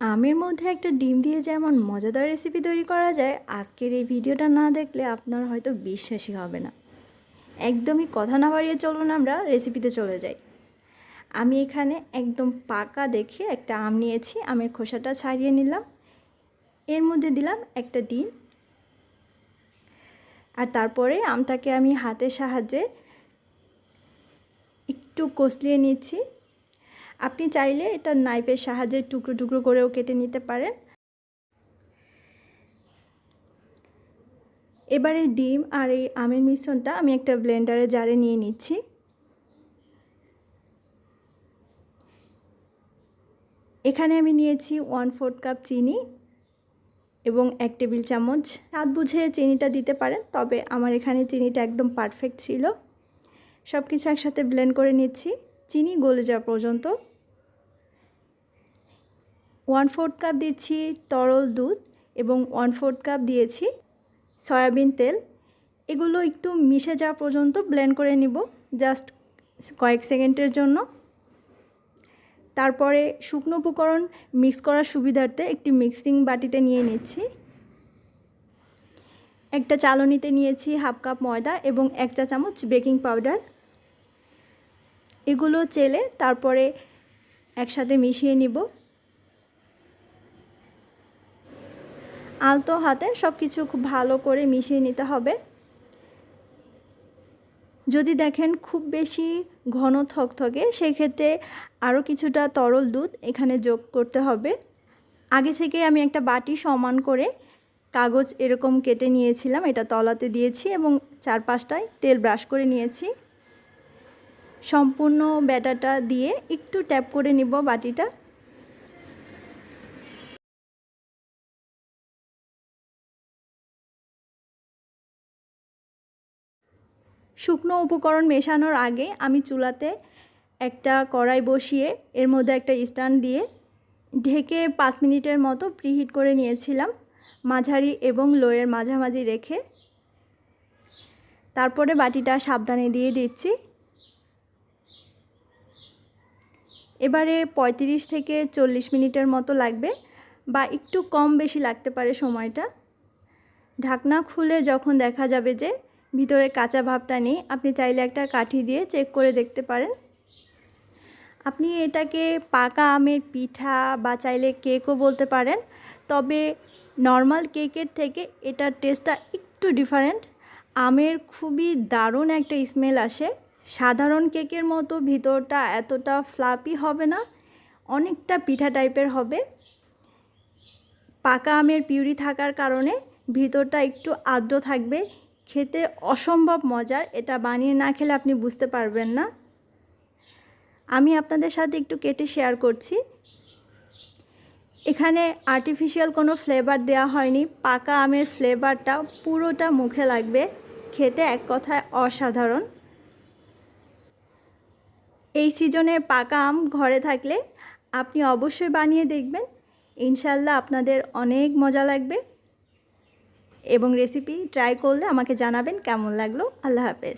আমের মধ্যে একটা ডিম দিয়ে যেমন মজাদার রেসিপি তৈরি করা যায়, আজকের এই ভিডিওটা না দেখলে আপনার হয়তো বিশ্বাসই হবে না। একদমই কথা না বাড়িয়ে চলুন আমরা রেসিপিতে চলে যাই। আমি এখানে একদম পাকা দেখে একটা আম নিয়েছি, আমের খোসাটা ছাড়িয়ে নিলাম। এর মধ্যে দিলাম একটা ডিম। আর তারপরে আমটাকে আমি হাতের সাহায্যে একটু কষলিয়ে নিচ্ছি। আপনি চাইলে এটা নাইফের সাহায্যে টুকরো টুকরো করেও কেটে নিতে পারেন। এবারে ডিম আর এই আমের মিশ্রণটা আমি একটা ব্লেন্ডারে জারে নিয়ে নিচ্ছি। এখানে আমি নিয়েছি ওয়ান ফোর্থ কাপ চিনি এবং এক টেবিল চামচ। স্বাদ বুঝে চিনিটা দিতে পারেন, তবে আমার এখানে চিনিটা একদম পারফেক্ট ছিল। সব কিছু একসাথে ব্লেন্ড করে নিচ্ছি। চিনি গলে যাওয়া পর্যন্ত। ওয়ান ফোর্থ কাপ দিচ্ছি তরল দুধ এবং ওয়ান ফোর্থ কাপ দিয়েছি সয়াবিন তেল। এগুলো একটু মিশে যাওয়া পর্যন্ত ব্লেন্ড করে নিব জাস্ট কয়েক সেকেন্ডের জন্য। তারপরে শুকনো উপকরণ মিক্স করার সুবিধার্থে একটি মিক্সিং বাটিতে নিয়ে নিচ্ছি। একটা চালনিতে নিয়েছি হাফ কাপ ময়দা এবং এক চা চামচ বেকিং পাউডার এগুলো চেলে তারপরে একসাথে মিশিয়ে নিব। আলতো হাতে সব কিছু খুব ভালো করে মিশিয়ে নিতে হবে। যদি দেখেন খুব বেশি ঘন থকথকে, সেক্ষেত্রে আরও কিছুটা তরল দুধ এখানে যোগ করতে হবে। আগে থেকে আমি একটা বাটি সমান করে কাগজ এরকম কেটে নিয়েছিলাম, এটা তলাতে দিয়েছি এবং চারপাশটায় তেল ব্রাশ করে নিয়েছি। সম্পূর্ণ ব্যাটাটা দিয়ে একটু ট্যাপ করে নিব বাটিটা। শুকনো উপকরণ মেশানোর আগে আমি চুলাতে একটা কড়াই বসিয়ে এর মধ্যে একটা স্ট্যান্ড দিয়ে ঢেকে পাঁচ মিনিটের মতো প্রিহিট করে নিয়েছিলাম মাঝারি এবং লোয়ের মাঝামাঝি রেখে। তারপরে বাটিটা সাবধানে দিয়ে দিচ্ছি। এবারে ৩৫ থেকে চল্লিশ মিনিটের মতো লাগবে বা একটু কম বেশি লাগতে পারে সময়টা। ঢাকনা খুলে যখন দেখা যাবে যে ভিতরে কাঁচা ভাবটা নেই, আপনি চাইলে একটা কাঠি দিয়ে চেক করে দেখতে পারেন। আপনি এটাকে পাকা আমের পিঠা বা চাইলে কেকও বলতে পারেন, তবে নর্মাল কেকের থেকে এটার টেস্টটা একটু ডিফারেন্ট আমের খুবই দারুণ একটা স্মেল আসে। সাধারণ কেকের মতো ভিতরটা এতটা ফ্লাপি হবে না, অনেকটা পিঠা টাইপের হবে। পাকা আমের পিউরি থাকার কারণে ভিতরটা একটু আর্দ্র থাকবে। খেতে অসম্ভব মজার, এটা বানিয়ে না খেলে আপনি বুঝতে পারবেন না। আমি আপনাদের সাথে একটু কেটে শেয়ার করছি। এখানে আর্টিফিশিয়াল কোনো ফ্লেভার দেওয়া হয়নি, পাকা আমের ফ্লেভারটা পুরোটা মুখে লাগবে। খেতে এক কথায় অসাধারণ। এই সিজনে পাকা আম ঘরে থাকলে আপনি অবশ্যই বানিয়ে দেখবেন। ইনশাল্লাহ আপনাদের অনেক মজা লাগবে। এবং রেসিপি ট্রাই করলে আমাকে জানাবেন কেমন লাগল। আল্লাহ হাফেজ।